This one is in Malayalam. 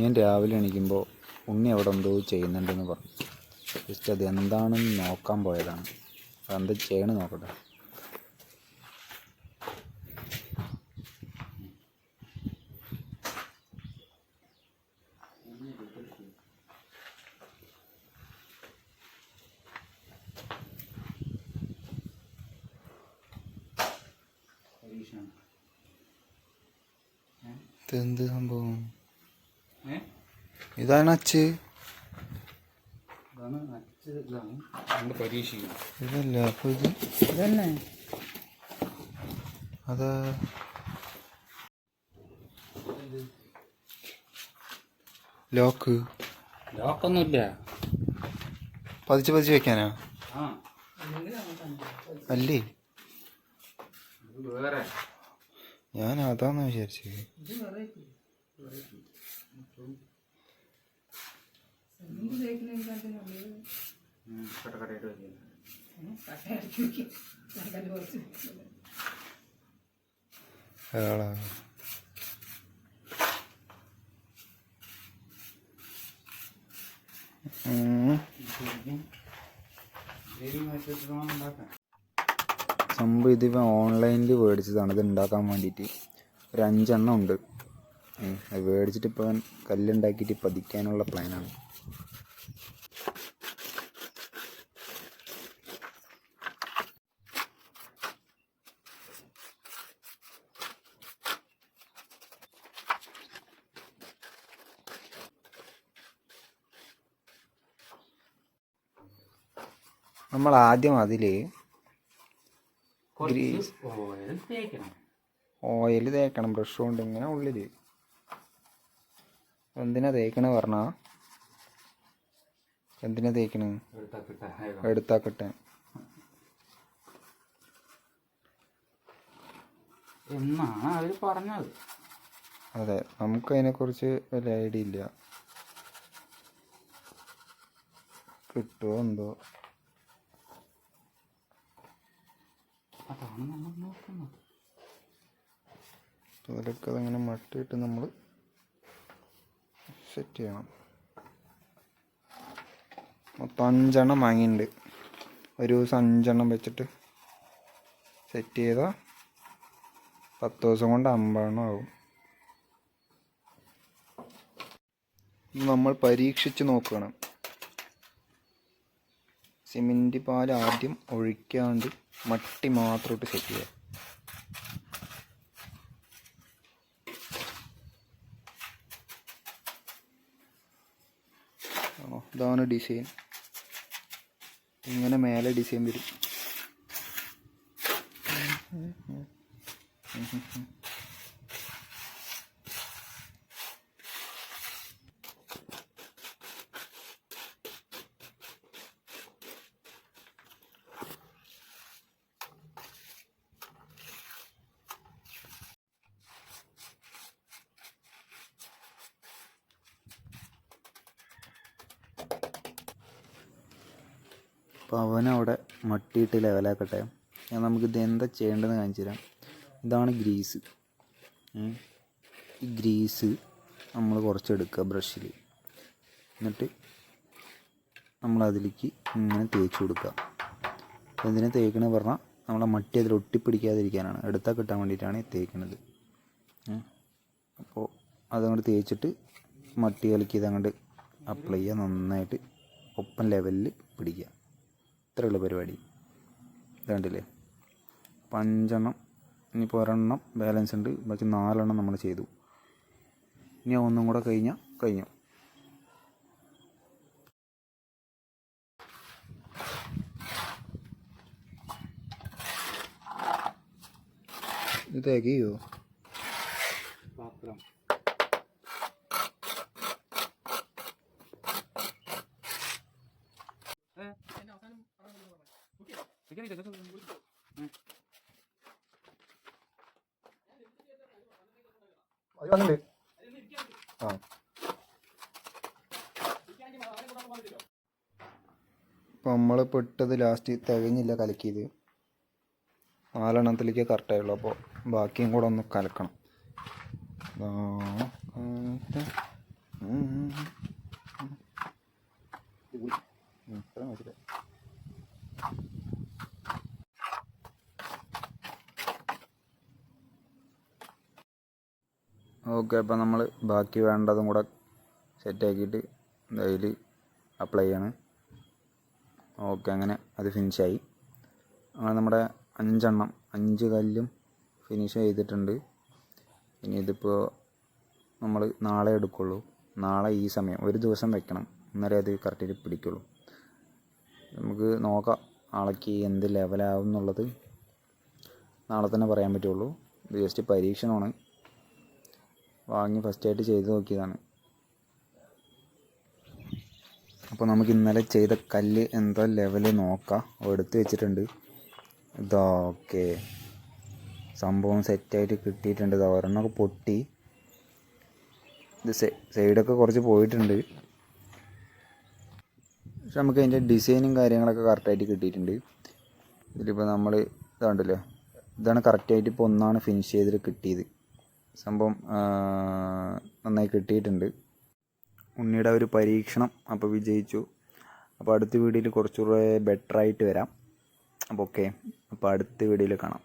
ഞാൻ രാവിലെ എണീക്കുമ്പോൾ ഉണ്ണി അവിടെ എന്തോ ചെയ്യുന്നുണ്ടെന്ന് പറഞ്ഞു. ജസ്റ്റ് അത് എന്താണെന്ന് നോക്കാൻ പോയതാണ്. അതെന്താ ചെയ്യണം നോക്കട്ടെ. ഇതെന്ത് സംഭവം? ഇതാണ് അച്ച്. ഇതല്ല അപ്പൊ ഇത് അതാ. ലോക്ക്. ലോക്കൊന്നുമില്ല. പതിച്ച് പതിച്ച് വെക്കാനാ? അല്ലേ? ഇത് വേറെ. ഞാൻ അതാന്ന് വിചാരിച്ചത്. കട്ടക്കട്ടയായിട്ട് അയാളാ ഉം. ശരിക്കും വെച്ചിട്ട് വേണം ഉണ്ടാക്കാൻ സംഭവം ഇതിപ്പോൾ ഓൺലൈനിൽ മേടിച്ചതാണ് ഇത് ഉണ്ടാക്കാൻ വേണ്ടിയിട്ട് ഒരു അഞ്ചെണ്ണം ഉണ്ട്. അത് മേടിച്ചിട്ട് ഇപ്പോൾ കല്ലുണ്ടാക്കിയിട്ട് പതിക്കാനുള്ള പ്ലാനാണ്. നമ്മൾ ആദ്യം അതിൽ ഓയിൽ തേക്കണം. ബ്രഷ് കൊണ്ട് ഇങ്ങനെ ഉള്ളിൽ എന്തിനാ തേക്കണേ പറഞ്ഞാ? എന്തിനാ തേക്കണേ? എടുത്താക്കട്ടെ എന്നാണ് അവർ പറഞ്ഞത്. അതെ നമുക്ക് അതിനെക്കുറിച്ച് വലിയ ഐഡിയ ഇല്ല. കിട്ടുമോ എന്തോ? അതാണ് നമ്മൾ നോക്കുന്നത്. അതിലൊക്കെ അതങ്ങനെ മട്ടിയിട്ട് നമ്മൾ സെറ്റ് ചെയ്യണം മൊത്തം അഞ്ചെണ്ണം വാങ്ങിയിട്ടുണ്ട് ഒരു ദിവസം അഞ്ചെണ്ണം വെച്ചിട്ട് സെറ്റ് ചെയ്താൽ പത്ത് ദിവസം കൊണ്ട് അമ്പതെണ്ണം ആവും. നമ്മൾ പരീക്ഷിച്ച് നോക്കണം. സിമെന്റ് പാൽ ആദ്യം ഒഴിക്കാണ്ട് മട്ടി മാത്രം ഇട്ട് സെറ്റ് ചെയ്യുക ഇതാണ് ഡിസൈൻ ഇങ്ങനെ മേലെ ഡിസൈൻ വരും. അപ്പോൾ അവനവിടെ മട്ടിയിട്ട് ലെവലാക്കട്ടെ. ഞാൻ നമുക്കിത് എന്താ ചെയ്യേണ്ടതെന്ന് കാണിച്ചു തരാം. ഇതാണ് ഗ്രീസ്. ഈ ഗ്രീസ് നമ്മൾ കുറച്ചെടുക്കുക ബ്രഷിൽ. എന്നിട്ട് നമ്മൾ അതിലേക്ക് ഇങ്ങനെ തേച്ച് കൊടുക്കുക. അപ്പോൾ എന്തിനാ തേക്കണത് പറഞ്ഞാൽ നമ്മളെ മട്ടി അതിൽ ഒട്ടിപ്പിടിക്കാതിരിക്കാനാണ്. എടുത്താൽ കിട്ടാൻ വേണ്ടിയിട്ടാണ് തേക്കുന്നത് അപ്പോൾ അതങ്ങോട്ട് തേച്ചിട്ട് മട്ടി കലക്കി ഇതങ്ങോട്ട് അപ്ലൈ ചെയ്യുക. നന്നായിട്ട് ഒപ്പം ലെവലിൽ പിടിക്കുക. ഇത്രയുള്ള പരിപാടി. ഇത് കണ്ടില്ലേ? അപ്പം അഞ്ചെണ്ണം ഇനിയിപ്പോൾ ഒരെണ്ണം ബാലൻസ് ഉണ്ട്. ബാക്കി നാലെണ്ണം നമ്മൾ ചെയ്തു. ഇനി ഒന്നും കൂടെ കഴിഞ്ഞാൽ കഴിഞ്ഞു. ഇത് തികയോ പാത്രം. ആ. നമ്മൾ നമ്മൾ പെട്ടത് ലാസ്റ്റ് തികഞ്ഞില്ല കലക്കിയത്. നാലെണ്ണത്തിലേക്ക് കറക്റ്റായുള്ളൂ അപ്പോൾ ബാക്കിയും കൂടെ ഒന്ന് കലക്കണം. ഓക്കെ അപ്പോൾ നമ്മൾ ബാക്കി വേണ്ടതും കൂടെ സെറ്റാക്കിയിട്ട് അതിൽ അപ്ലൈ ചെയ്യാണ്. ഓക്കെ അങ്ങനെ അത് ഫിനിഷായി അങ്ങനെ നമ്മുടെ അഞ്ചെണ്ണം അഞ്ച് കല്ലും ഫിനിഷ് ചെയ്തിട്ടുണ്ട്. ഇനി ഇതിപ്പോൾ നമ്മൾ നാളെ എടുക്കുള്ളൂ. നാളെ ഈ സമയം ഒരു ദിവസം വെക്കണം. എന്നാലേ അത് കറക്റ്റ് പിടിക്കുള്ളൂ. നമുക്ക് നോക്കാം നാളേക്ക് എന്ത് ലെവലാവും എന്നുള്ളത് നാളെ തന്നെ പറയാൻ പറ്റുള്ളൂ. ഇത് ജസ്റ്റ് പരീക്ഷണമാണ്. വാങ്ങി ഫസ്റ്റായിട്ട് ചെയ്ത് നോക്കിയതാണ്. അപ്പോൾ നമുക്ക് ഇന്നലെ ചെയ്ത കല്ല് എന്താ ലെവൽ നോക്കാം. എടുത്ത് വെച്ചിട്ടുണ്ട്. ഓക്കെ സംഭവം സെറ്റായിട്ട് കിട്ടിയിട്ടുണ്ട്. ഇതാ ഒരെണ്ണമൊക്കെ പൊട്ടി. ഇത് സൈഡൊക്കെ കുറച്ച് പോയിട്ടുണ്ട്. പക്ഷെ നമുക്ക് അതിന്റെ ഡിസൈനും കാര്യങ്ങളൊക്കെ കറക്റ്റായിട്ട് കിട്ടിയിട്ടുണ്ട്. ഇതിലിപ്പോൾ നമ്മൾ ഇതാണ്ടല്ലോ ഇതാണ് കറക്റ്റായിട്ട് ഇപ്പോൾ ഒന്നാണ് ഫിനിഷ് ചെയ്തിട്ട് കിട്ടിയത്. സംഭവം നന്നായി കിട്ടിയിട്ടുണ്ട്. ഉണ്ണിയുടെ ഒരു പരീക്ഷണം അപ്പോൾ വിജയിച്ചു. അപ്പോൾ അടുത്ത വീഡിയോയിൽ കുറച്ചുകൂടെ ബെറ്ററായിട്ട് വരാം. അപ്പോൾ ഓക്കെ അപ്പോൾ അടുത്ത വീഡിയോയിൽ കാണാം.